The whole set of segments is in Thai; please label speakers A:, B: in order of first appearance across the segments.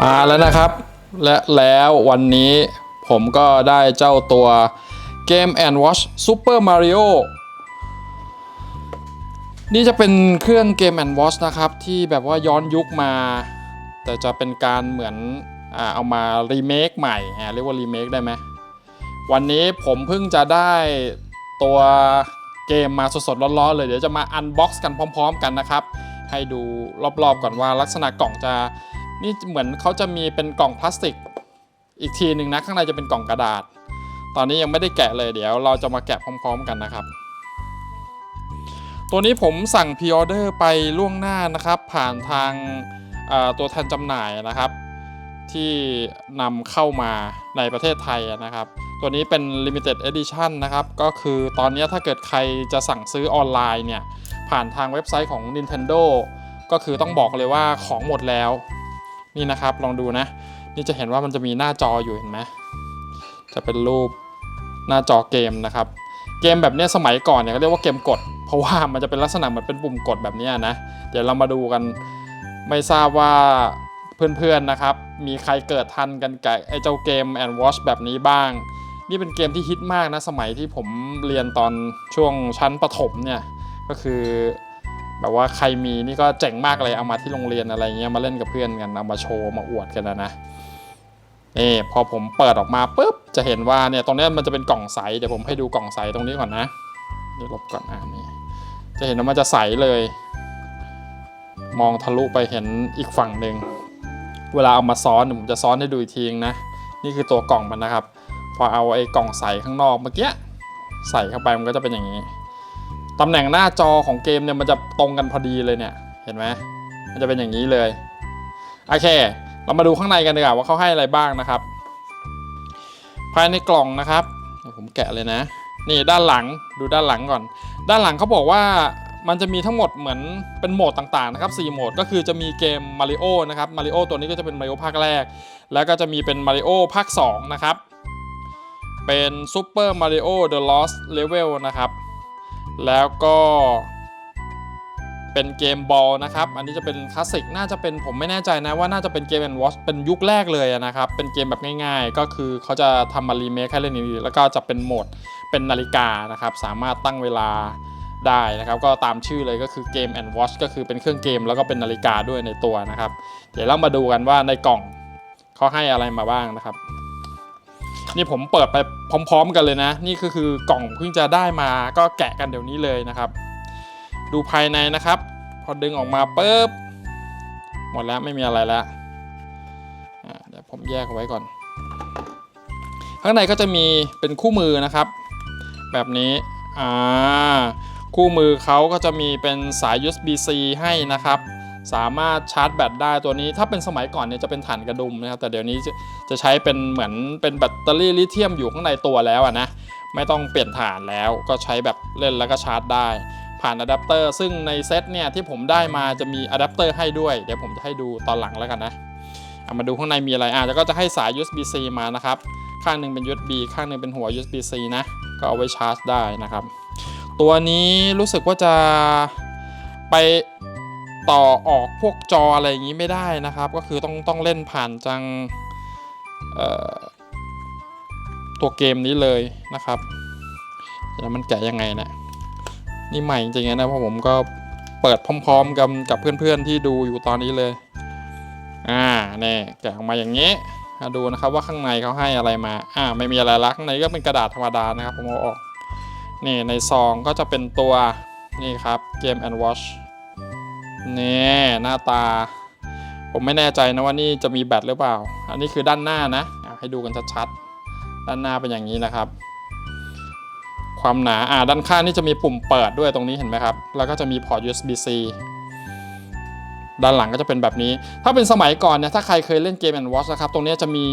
A: มาแล้วนะครับ และแล้ววันนี้ผมก็ได้เจ้าตัว Game and Watch Super Mario นี่จะเป็นเครื่อง Game and Watch นะครับ ที่แบบว่าย้อนยุคมา แต่จะเป็นการเหมือนอเอามารีเมคใหม่เรียกว่ารีเมคได้ไหมวันนี้ผมเพิ่งจะได้ตัวเกมมาสดๆร้อนๆเลย เดี๋ยวจะมาอันบ็อกซ์กันพร้อม ๆ กันนะครับ ให้ดูรอบๆก่อนว่าลักษณะกล่องจะนี่เหมือนเขาจะมีเป็นกล่องพลาสติก อีกทีหนึ่งนะข้างในจะเป็นกล่องกระดาษ ตอนนี้ยังไม่ได้แกะเลยเดี๋ยว เราจะมาแกะพร้อม ๆ กันนะครับ ตัวนี้ผมสั่งพ r ออเดอร์ไปล่วงหน้านะครับ ผ่านทางตัวแทนจำหน่ายนะครับ ที่นำเข้ามาในประเทศไทยนะครับ ตัวนี้เป็น Limited Edition นะครับ ก็คือตอนนี้ถ้าเกิดใครจะสั่งซื้อออนไลน์เนี่ย ผ่านทางเว็บไซต์ของ Nintendo ก็คือต้องบอกเลยว่าของหมดแล้ว นี่นะครับลองดูนะ นี่จะเห็นว่ามันจะมีหน้าจออยู่เห็นไหมจะเป็นรูปหน้าจอเกมนะครับ เกมแบบนี้สมัยก่อนเนี่ยเขาเรียกว่าเกมกด เพราะว่ามันจะเป็นลักษณะเหมือนเป็นปุ่มกดแบบนี้นะ เดี๋ยวเรามาดูกันไม่ทราบว่าเพื่อนๆนะครับ มีใครเกิดทันกันกับไอ้เจ้าเกม and watch แบบนี้บ้าง นี่เป็นเกมที่ฮิตมากนะ สมัยที่ผมเรียนตอนช่วงชั้นประถมเนี่ย ก็คือ แบบว่าใครมีนี่ก็เจ๋งมากเลยเอามาที่โรงเรียนอะไรเงี้ยมาเล่นกับเพื่อนกันเอามาโชว์มาอวดกันนะนะนี่พอผมเปิดออกมาปุ๊บจะเห็นว่าเนี่ยตรงนี้มันจะเป็นกล่องใสเดี๋ยวผมให้ดูกล่องใสตรงนี้ก่อนนะเดี๋ยวลบก่อนอ่านี่จะเห็นว่ามันจะใสเลย มองทะลุไปเห็นอีกฝั่งหนึ่งเวลาเอามาซ้อนผมจะซ้อนให้ดูอีกทีนึงนะนี่คือตัวกล่องมันนะครับ พอเอาไอ้กล่องใสข้างนอกเมื่อกี้ใส่เข้าไปมันก็จะเป็นอย่างนี้ ตำแหน่งหน้าจอของเกมเนี่ยมันจะตรงกันพอดีเลยเนี่ย เห็นไหมมันจะเป็นอย่างนี้เลย โอเค เรามาดูข้างในกันดีกว่าว่าเขาให้อะไรบ้างนะครับ ภายในกล่องนะครับ ผมแกะเลยนะ นี่ด้านหลังดูด้านหลังก่อน ด้านหลังเขาบอกว่ามันจะมีทั้งหมดเหมือนเป็นโหมดต่างๆนะครับ4โหมดก็คือจะมีเกมมาริโอนะครับมาริโอตัวนี้ก็จะเป็นมาริโอภาคแรก แล้วก็จะมีเป็นมาริโอภาค2นะครับ เป็นซูเปอร์มาริโอเดอะลอสเลเวลนะครับ แล้วก็เป็นเกมบอลนะครับ อันนี้จะเป็นคลาสสิกน่าจะเป็นผมไม่แน่ใจนะว่าน่าจะเป็นเกมแอนด์วอชเป็นยุคแรกเลยนะครับ เป็นเกมแบบง่ายๆ ก็คือเขาจะทำมารีเมคให้เล่นนี้แล้วก็จะเป็นโหมดเป็นนาฬิกานะครับ สามารถตั้งเวลาได้นะครับ ก็ตามชื่อเลยก็คือเกมแอนด์วอชก็คือเป็นเครื่องเกมแล้วก็เป็นนาฬิกาด้วยในตัวนะครับ เดี๋ยวเรามาดูกันว่าในกล่องเขาให้อะไรมาบ้างนะครับ นี่ผมเปิดไปพร้อม ๆ กันเลยนะ นี่ก็คือกล่องเพิ่งจะได้มาก็แกะกันเดี๋ยวนี้เลยนะครับ ดูภายในนะครับ พอดึงออกมาปุ๊บหมดแล้วไม่มีอะไรแล้วเดี๋ยวผมแยกเอาไว้ก่อน ข้างในก็จะมีเป็นคู่มือนะครับ แบบนี้อ่าคู่มือเขาก็จะมีเป็นสาย USB-C ให้นะครับ สามารถชาร์จแบตได้ตัวนี้ถ้าเป็นสมัยก่อนเนี่ยจะเป็นถ่านกระดุมนะครับแต่เดี๋ยวนี้จะจะใช้เป็นเหมือนเป็นแบตเตอรี่ลิเธียมอยู่ข้างในตัวแล้วนะไม่ต้องเปลี่ยนถ่านแล้วก็ใช้แบบเล่นแล้วก็ชาร์จได้ ผ่านอะแดปเตอร์ซึ่งในเซตเนี่ยที่ผมได้มาจะมีอะแดปเตอร์ให้ด้วย เดี๋ยวผมจะให้ดูตอนหลังแล้วกันนะเอามาดูข้างในมีอะไรอะแล้วก็จะให้สาย USB-C มานะครับข้างหนึ่งเป็น USB ข้างหนึ่งเป็นหัว USB-C นะก็เอาไว้ชาร์จได้นะครับ ตัวนี้รู้สึกว่าจะไป ต่อออกพวกจออะไรอย่างนี้ไม่ได้นะครับ ก็คือต้องต้องเล่นผ่านจังเอ่อตัวเกมนี้เลยนะครับแล้วมันแกะยังไงเนะนี่ใหม่จริงๆนะเพราะผมก็เปิดพร้อมๆกันกับเพื่อนๆที่ดูอยู่ตอนนี้เลย อ่าเนี่ยแกะออกมาอย่างนี้มาดูนะครับว่าข้างในเขาให้อะไรมา อ่า ไม่มีอะไรละข้างในก็เป็นกระดาษธรรมดานะครับผมเอาออก นี่ในซองก็จะเป็นตัวนี่ครับเกม and watch เนี่ยหน้าตา ผมไม่แน่ใจนะว่านี่จะมีแบตหรือเปล่า อันนี้คือด้านหน้านะ ให้ดูกันชัดๆ ด้านหน้าเป็นอย่างนี้นะครับ ความหนาอ่าด้านข้างนี่จะมีปุ่มเปิดด้วยตรงนี้เห็นไหมครับ แล้วก็จะมีพอร์ต USB-C ด้านหลังก็จะเป็นแบบนี้ ถ้าเป็นสมัยก่อนเนี่ย ถ้าใครเคยเล่นเกม and watch นะครับ ตรงนี้จะมี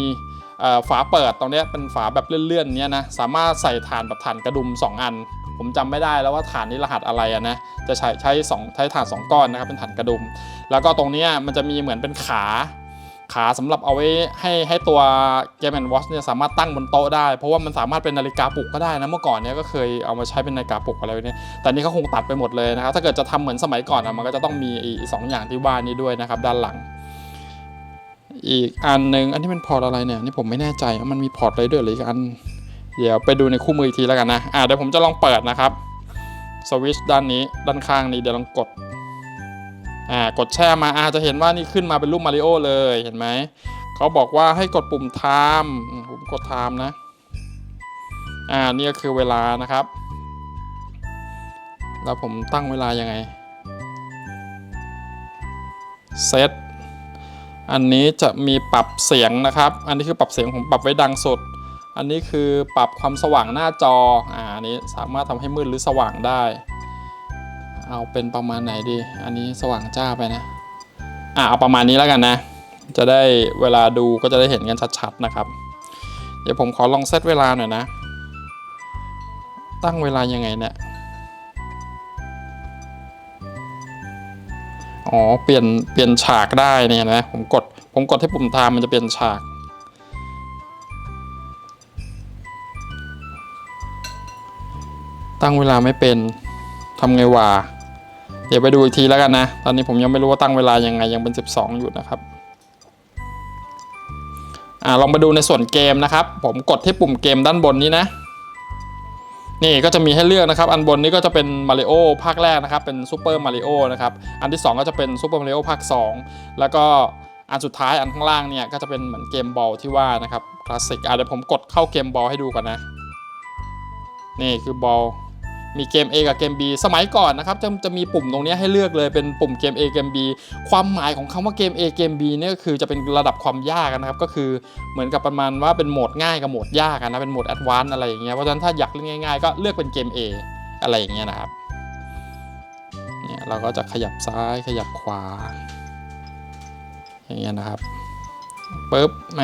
A: ฝาเปิด ตรงนี้เป็นฝาแบบเลื่อนๆเนี้ยนะ สามารถใส่ถ่านแบบถ่านกระดุม 2 อัน ผมจำไม่ได้แล้วว่าฐานนี้รหัสอะไรนะจะใช้ใช้สองใช้ฐาน 2 ก้อนนะครับเป็นฐานกระดุม แล้วก็ตรงนี้มันจะมีเหมือนเป็นขาขาสำหรับเอาไว้ให้ให้ตัว Game and Watch เนี่ยสามารถตั้งบนโต๊ะได้ เพราะว่ามันสามารถเป็นนาฬิกาปลุกก็ได้นะเมื่อก่อนเนี่ยก็เคยเอามาใช้เป็นนาฬิกาปลุกอะไรเนี่ยแต่นี่เขาคงตัดไปหมดเลยนะครับ ถ้าเกิดจะทำเหมือนสมัยก่อนอะมันก็จะต้องมีอีสองอย่างที่ว่านี้ด้วยนะครับ ด้านหลัง อีกอันหนึ่งอันนี้เป็นพอร์ตอะไรเนี่ยนี่ผมไม่แน่ใจว่ามันมีพอร์ตอะไรด้วยหรืออีกอัน เดี๋ยวไปดูในคู่มืออีกทีแล้วกันนะ อ่าเดี๋ยวผมจะลองเปิดนะครับ สวิชด้านนี้ด้านข้างนี้เดี๋ยวลองกด อ่ากดแช่มาอาจจะเห็นว่านี่ขึ้นมาเป็นรูปมาริโอเลยเห็นไหม เขาบอกว่าให้กดปุ่ม time ผมกด time นะ อ่านี่ก็คือเวลานะครับ แล้วผมตั้งเวลายังไงเซตอันนี้จะมีปรับเสียงนะครับ อันนี้คือปรับเสียงผมปรับไว้ดังสุด อันนี้คือปรับความสว่างหน้าจออ่าอันนี้สามารถทำให้มืดหรือสว่างได้ เอาเป็นประมาณไหนดี อันนี้สว่างจ้าไปนะอ่าเอาประมาณนี้แล้วกันนะ จะได้เวลาดูก็จะได้เห็นกันชัดๆนะครับ เดี๋ยวผมขอลองเซตเวลาหน่อยนะ ตั้งเวลายังไงเนี่ยอ๋อ เปลี่ยน เปลี่ยนฉากได้เนี่ยนไหมผมกด ผมกดที่ปุ่มไทม์มันจะเปลี่ยนฉาก ตั้งเวลาไม่เป็นทำไงวะเดี๋ยวไปดูอีกทีแล้วกันนะ ตอนนี้ผมยังไม่รู้ว่าตั้งเวลายังไงยังเป็น 12 อยู่นะครับอ่าลองมาดูในส่วนเกมนะครับ ผมกดที่ปุ่มเกมด้านบนนี้นะ นี่ก็จะมีให้เลือกนะครับ อันบนนี้ก็จะเป็นมาริโอภาคแรกนะครับ เป็นซูเปอร์มาริโอนะครับ อันที่ 2 ก็จะเป็นซูเปอร์มาริโอภาค 2 แล้วก็อันสุดท้ายอันข้างล่างเนี่ยก็จะเป็นเหมือนเกมบอลที่ว่านะครับคลาสสิกอะเดี๋ยวผมกดเข้าเกมบอลให้ดูก่อนนะ นี่คือบอล มีเกม A กับเกม B สมัยก่อนนะครับจะจะมีปุ่มตรงนี้ให้เลือกเลยเป็นปุ่มเกม A เกม B ความหมายของคำว่าเกม A เกม B เนี่ยก็คือจะเป็นระดับความยากนะครับก็คือเหมือนกับประมาณว่าเป็นโหมดง่ายกับโหมดยากนะเป็นโหมดแอดวานซ์อะไรอย่างเงี้ยเพราะฉะนั้นถ้าอยากเล่นง่ายๆ ก็เลือกเป็นเกม A อะไรอย่างเงี้ยนะครับเนี่ยเราก็จะขยับซ้ายขยับขวา อย่างเงี้ยนะครับปุ๊บแหม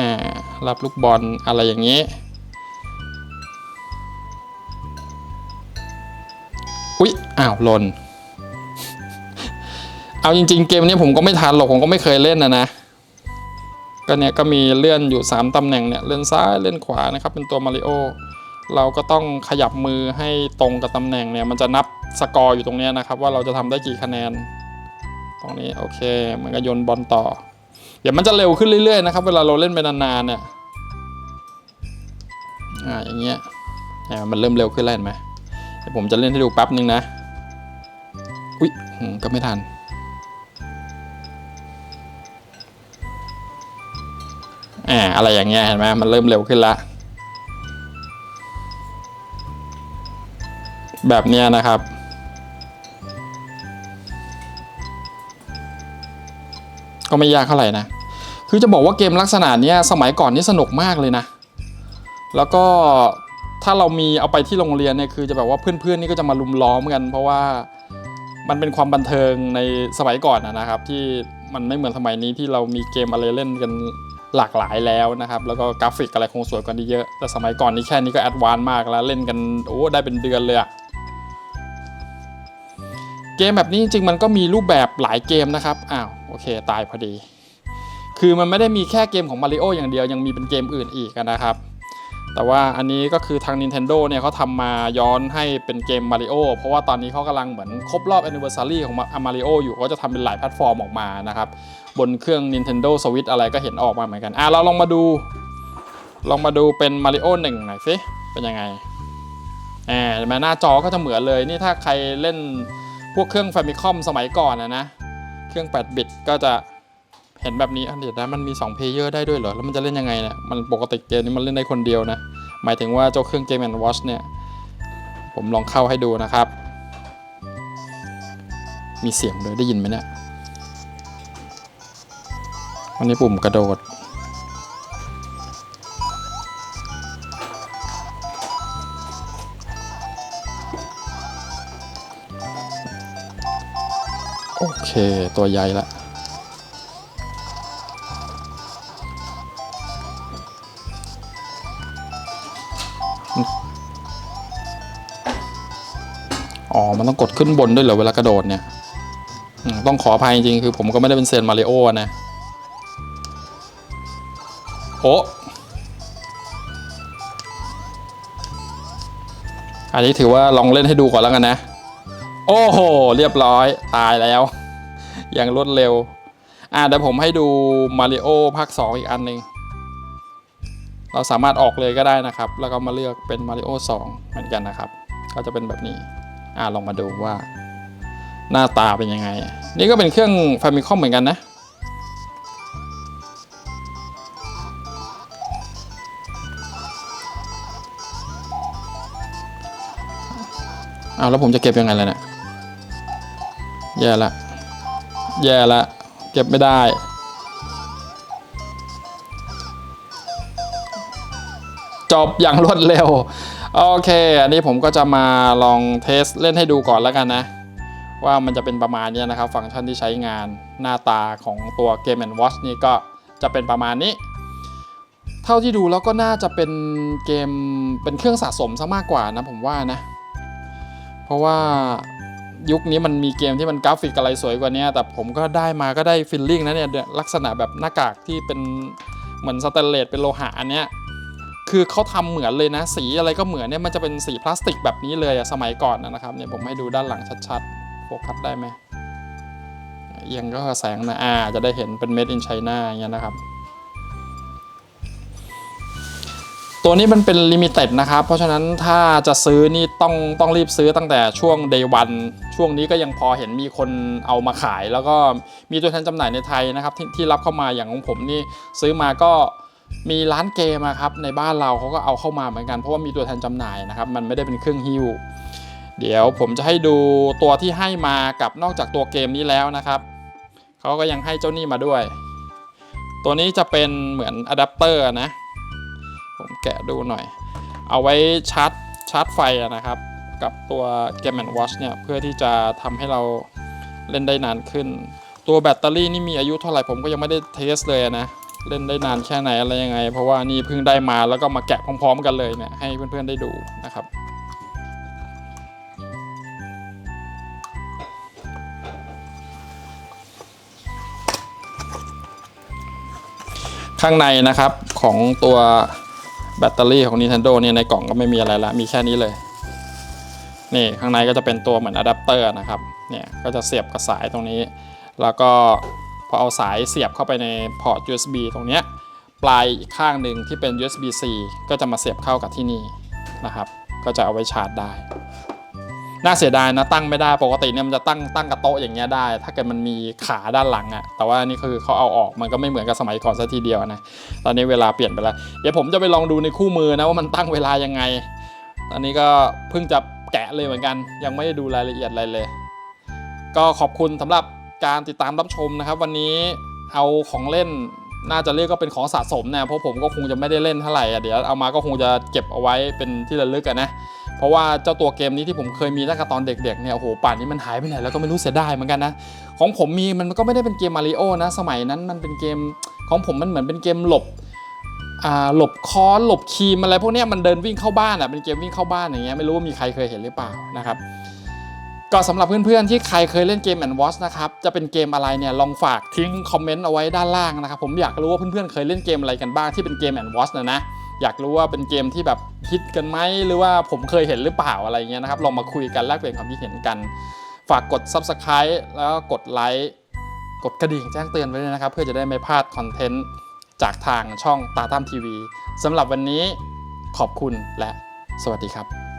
A: รับลูกบอลอะไรอย่างเงี้ อุ๊ยอ้าวหล่นเอาจริง ๆ เกมนี้ผมก็ไม่ทันหรอกผมก็ไม่เคยเล่นนะนะก็เนี่ยก็มีเลื่อนอยู่ 3ตำแหน่งเนี่ยเลื่อนซ้ายเลื่อนขวานะครับ เป็นตัวมาริโอเราก็ต้องขยับมือให้ตรงกับตำแหน่งเนี่ย มันจะนับสกอร์อยู่ตรงเนี้ยนะครับ ว่าเราจะทำได้กี่คะแนน ตรงนี้โอเค มันก็โยนบอลต่อ เดี๋ยวมันจะเร็วขึ้นเรื่อยๆนะครับ เวลาเราเล่นไปนานๆเนี่ยอ่าอย่างเงี้ยเนี่ยมันเริ่มเร็วขึ้นแล้วเห็นไหม ดี๋ยวผมจะเล่นให้ดูแป๊บนึงนะ อุ๊ยอืมก็ไม่ทัน อ่า อะไรอย่างเงี้ยเห็นไหมมันเริ่มเร็วขึ้นละ แบบเนี้ยนะครับก็ไม่ยากเท่าไหร่นะ คือจะบอกว่าเกมลักษณะเนี้ยสมัยก่อนนี่สนุกมากเลยนะ แล้วก็ ถ้าเรามีเอาไปที่โรงเรียนเนี่ยคือจะแบบว่าเพื่อนๆนี่ก็จะมาลุมล้อมกัน เพราะว่ามันเป็นความบันเทิงในสมัยก่อนนะครับ ที่มันไม่เหมือนสมัยนี้ที่เรามีเกมอะไรเล่นกันหลากหลายแล้วนะครับ แล้วก็กราฟิกอะไรคงสวยกว่านี้เยอะแต่สมัยก่อนนี่แค่นี้ก็แอดวานซ์มากแล้วเล่นกันโอ้ได้เป็นเดือนเลยอะเกมแบบนี้จริงๆมันก็มีรูปแบบหลายเกมนะครับอ้าวโอเค ตายพอดี คือมันไม่ได้มีแค่เกมของมาริโออย่างเดียวยังมีเป็นเกมอื่นอีกนะครับ แต่ว่าอันนี้ก็คือทาง Nintendo เนี่ยเขาทำมาย้อนให้เป็นเกม Mario เพราะว่าตอนนี้เขากำลังเหมือนครบรอบ Anniversary ของ Mario อยู่เขาจะทำเป็นหลายแพลตฟอร์มออกมานะครับ บนเครื่อง Nintendo Switch อะไรก็เห็นออกมาเหมือนกัน อะ เราลองมาดู ลองมาดูเป็น Mario 1 หน่อยสิ เป็นยังไงแหมเห็นไหมหน้าจอก็จะเหมือนเลย นี่ถ้าใครเล่นพวกเครื่อง Famicom สมัยก่อนนะนะ เครื่อง 8 บิตก็จะ เห็นแบบนี้อันเดียวนะมันมี2เพลเยอร์ได้ด้วยเหรอ แล้วมันจะเล่นยังไงเนี่ย มันปกติเกมนี้มันเล่นได้คนเดียวนะ หมายถึงว่าเจ้าเครื่อง Game Watch เนี่ย ผมลองเข้าให้ดูนะครับ มีเสียงเลยได้ยินไหมเนี่ยอันนี้ปุ่มกระโดด โอเค ตัวใหญ่ละ อ๋อ มันต้องกดขึ้นบนด้วยเหรอเวลากระโดดเนี่ย ต้องขออภัยจริงๆคือผมก็ไม่ได้เป็นเซนมาริโอนะ โอ้อันนี้ถือว่าลองเล่นให้ดูก่อนแล้วกันนะ โอ้โห เรียบร้อยตายแล้ว อย่างรวดเร็ว อ่าเดี๋ยวผมให้ดูมาริโอภาค 2 อีกอันหนึ่ง เราสามารถออกเลยก็ได้นะครับ แล้วก็มาเลือกเป็นมาริโอ2เหมือนกันนะครับ ก็จะเป็นแบบนี้อ่าลองมาดูว่าหน้าตาเป็นยังไง นี่ก็เป็นเครื่อง Famicom เหมือนกันนะ เอาแล้วผมจะเก็บยังไงล่ะเนี่ย แย่ละ แย่ละ เก็บไม่ได้ จบอย่างรวดเร็ว โอเค อันนี้ผมก็จะมาลองเทสเล่นให้ดูก่อนแล้วกันนะ ว่ามันจะเป็นประมาณนี้นะครับ ฟังก์ชันที่ใช้งานหน้าตาของตัว Game Watch นี่ก็จะเป็นประมาณนี้ เท่าที่ดูแล้วก็น่าจะเป็นเกมเป็นเครื่องสะสมซะมากกว่านะผมว่านะ เพราะว่ายุคนี้มันมีเกมที่มันกราฟิกอะไรสวยกว่านี้แต่ผมก็ได้มาก็ได้ฟิลลิ่งนะเนี่ยลักษณะแบบหน้ากากที่เป็นเหมือนสแตนเลสเป็นโลหะอันเนี้ย คือเขาทำเหมือนเลยนะ สีอะไรก็เหมือนเนี่ยมันจะเป็นสีพลาสติกแบบนี้เลยอะสมัยก่อนนะครับเนี่ยผมให้ดูด้านหลังชัดๆโฟกัสได้ไหมเอียงก็แสงนะอ่าจะได้เห็นเป็น made in China อย่างเงี้ยนะครับ ตัวนี้มันเป็นลิมิเต็ดนะครับ เพราะฉะนั้นถ้าจะซื้อนี่ต้องต้องรีบซื้อตั้งแต่ช่วง day one ช่วงนี้ก็ยังพอเห็นมีคนเอามาขาย แล้วก็มีตัวแทนจำหน่ายในไทยนะครับที่ที่รับเข้ามาอย่างของผมนี่ซื้อมาก็ มีร้านเกมครับในบ้านเราเขาก็เอาเข้ามาเหมือนกันเพราะว่ามีตัวแทนจำหน่ายนะครับ มันไม่ได้เป็นเครื่องฮิ้วเดี๋ยวผมจะให้ดูตัวที่ให้มากับนอกจากตัวเกมนี้แล้วนะครับเขาก็ยังให้เจ้านี่มาด้วย ตัวนี้จะเป็นเหมือนอะแดปเตอร์นะ ผมแกะดูหน่อย เอาไว้ชาร์จชาร์จไฟนะครับ กับตัว Game Watch เนี่ยเพื่อที่จะทำให้เราเล่นได้นานขึ้น ตัวแบตเตอรี่นี่มีอายุเท่าไหร่ผมก็ยังไม่ได้เทสเลยนะ เล่นได้นานแค่ไหนอะไรยังไง เพราะว่านี่เพิ่งได้มาแล้วก็มาแกะพร้อม ๆ กันเลยเนี่ยให้เพื่อนๆได้ดูนะครับข้างในนะครับของตัวแบตเตอรี่ของ Nintendo เนี่ยในกล่องก็ไม่มีอะไรละมีแค่นี้เลย นี่ข้างในก็จะเป็นตัวเหมือนอะแดปเตอร์นะครับ เนี่ยก็จะเสียบกับสายตรงนี้ แล้วก็ อเอาสายเสียบเข้าไปในพอร์ต USB ตรงนี้ปลายอีกข้างหนึ่งที่เป็น USB C ก็จะมาเสียบเข้ากับที่นี่นะครับ ก็จะเอาไว้ชาร์จได้ น่าเสียดายนะตั้งไม่ได้ปกติเนี่ยมันจะตั้งตั้งกับโต๊ะอย่างเงี้ยได้ ถ้าเกิดมันมีขาด้านหลังอะแต่ว่านี่คือเขาเอาออกมันก็ไม่เหมือนกับสมัยก่อนซะทีเดียวนะตอนนี้เวลาเปลี่ยนไปแล้วเดี๋ยวผมจะไปลองดูในคู่มือนะว่ามันตั้งเวลายังไงตอนนี้ก็เพิ่งจะแกะเลยเหมือนกัน ยังไม่ได้ดูรายละเอียดอะไรเลย ก็ขอบคุณสำหรับ การติดตามรับชมนะครับ วันนี้เอาของเล่นน่าจะเรียกก็เป็นของสะสมนะเพราะผมก็คงจะไม่ได้เล่นเท่าไหร่อะเดี๋ยวเอามาก็คงจะเก็บเอาไว้เป็นที่ระลึกอะนะเพราะว่าเจ้าตัวเกมนี้ที่ผมเคยมีตั้งแต่ตอนเด็กๆเนี่ยโอ้โหป่านนี้มันหายไปไหนแล้วก็ไม่รู้เสียดายเหมือนกันนะของผมมีมันก็ไม่ได้เป็นเกมมาริโอนะสมัยนั้นมันเป็นเกมของผมมันเหมือนเป็นเกมหลบอ่าหลบค้อนหลบคีมอะไรพวกนี้มันเดินวิ่งเข้าบ้านอะเป็นเกมวิ่งเข้าบ้านอย่างเงี้ยไม่รู้ว่ามีใครเคยเห็นหรือเปล่านะครับ ก็สำหรับเพื่อนๆที่ใครเคยเล่นเกมแอนด์วอชนะครับจะเป็นเกมอะไรเนี่ยลองฝากทิ้งคอมเมนต์เอาไว้ด้านล่างนะครับผมอยากรู้ว่าเพื่อนๆเคยเล่นเกมอะไรกันบ้างที่เป็นเกมแอนด์วอชนะนะอยากรู้ว่าเป็นเกมที่แบบฮิตกันไหมหรือว่าผมเคยเห็นหรือเปล่าอะไรเงี้ยนะครับลองมาคุยกันแลกเปลี่ยนความคิดเห็นกัน ฝากกด Subscribe แล้วก็กดไลค์กดกระดิ่งแจ้งเตือนไว้ด้วยนะครับ เพื่อจะได้ไม่พลาดคอนเทนต์จากทางช่องตาตั้มทีวีสำหรับวันนี้ขอบคุณและสวัสดีครับ